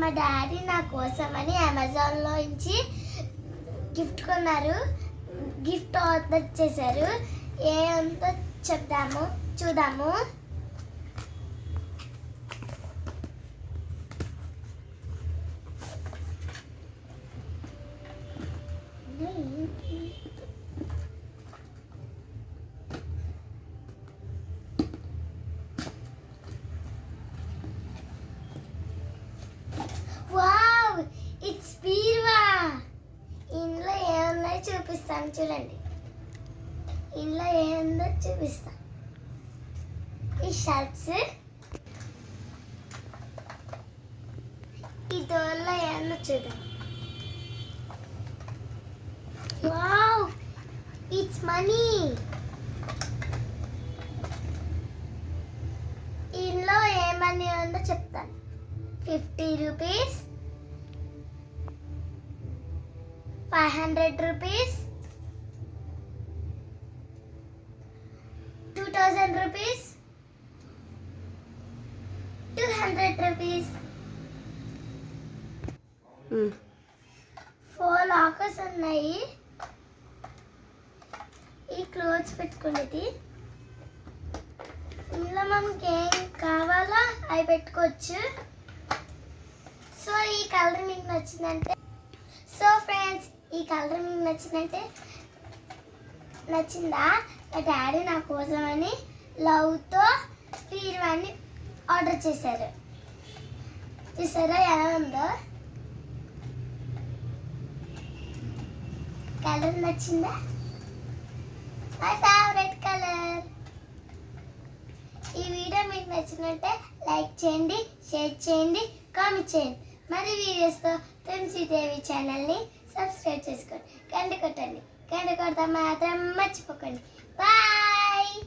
మా డాడీ నా కోసమని అమెజాన్లో నుంచి గిఫ్ట్ కొన్నారు. గిఫ్ట్ ఆర్డర్ చేశారు. ఏంతో చెప్దాము చూద్దాము ఇట్స్ బీర్వా ఇంట్లో ఏమున్నాయో చూపిస్తాను చూడండి. ఇంట్లో ఏందో చూపిస్తాను. ఈ షర్ట్స్ ఈ డోర్లో ఏందో చూద్దాం. వావ్! It's money! ఇంట్లో ఏ మనీ ఉందో చెప్తాను. Fifty rupees five hundred rupees. Two thousand rupees. Two hundred rupees. Four lockers ఉన్నాయి. ఈ క్లోత్స్ పెట్టుకునేది. ఇందులో మనకి ఏం కావాలో అవి పెట్టుకోవచ్చు. సో ఈ కలర్ మీకు నచ్చిందంటే ఈ కలర్ మీకు నచ్చిందంటే నచ్చిందా? మా డాడీ నా కోసమని లవ్తో పీరువాన్ని ఆర్డర్ చేశారు. చూసారా ఎలా ఉందో? కలర్ నచ్చిందా? My favourite colour. ఈ వీడియో మీకు నచ్చినట్టే లైక్ చేయండి షేర్ చేయండి కామెంట్ చేయండి. మరి వీడియోస్తో తులసిదేవి ఛానల్ని సబ్స్క్రైబ్ చేసుకోండి. కండి కొట్టండి. కండి కొడతాం మాత్రం మర్చిపోకండి. బాయ్